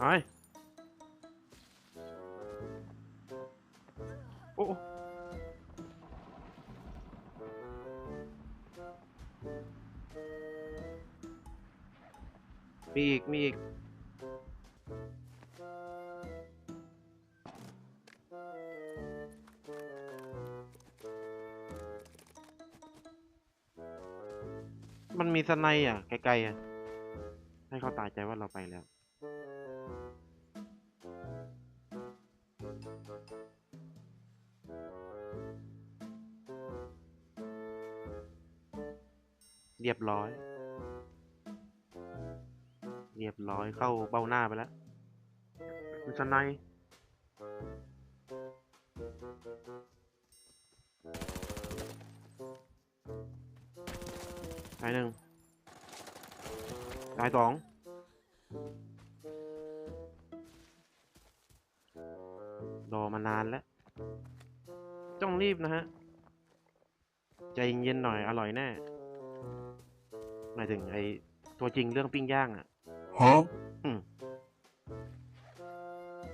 ไอ้โอ้โอ้มีอีก มีอีก มันมีสไนด์อะ ไกลๆอะ ให้เขาตายใจว่าเราไปแล้ว เรียบร้อย เรียบร้อยเข้าเบ้าหน้าไปแล้วมันสไนด์ตายหนึ่งตายสองรอมานานแล้วต้องรีบนะฮะ ใจเย็นๆหน่อย อร่อยแน่ หมายถึงไอ้ตัวจริงเรื่องปิ้งย่างอะ Huh? อืม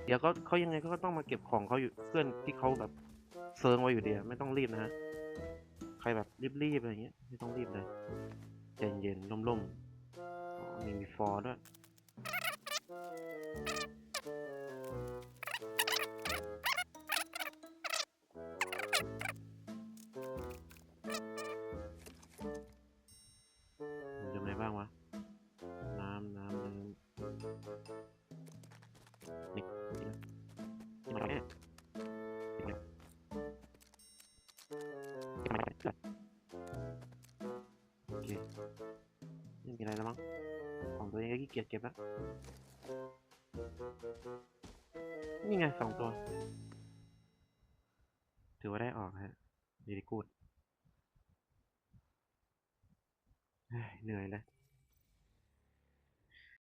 เดี๋ยวก็เขายังไงเขาก็ต้องมาเก็บของเขาอยู่เพื่อนที่เขาแบบเซิร์งไว้อยู่เดียวไม่ต้องรีบนะฮะใครแบบรีบๆอะไรเงี้ยไม่ต้องรีบเลยใจเย็นๆล่มๆอ๋อมีมีฟอร์ด้วย บ้างวะ น้ำน้ำน้ำนี่นี่นะนี่มาแล้วเนี่ยนี่มาแล้วนี่มาแล้วโอเคไม่มีอะไรแล้วมั้ง ของตัวเองก็ขี้เกียจเก็บแล้วนี่ไงสองตัว ถือว่าได้ออกฮะดีดีกูดเหนื่อยเลย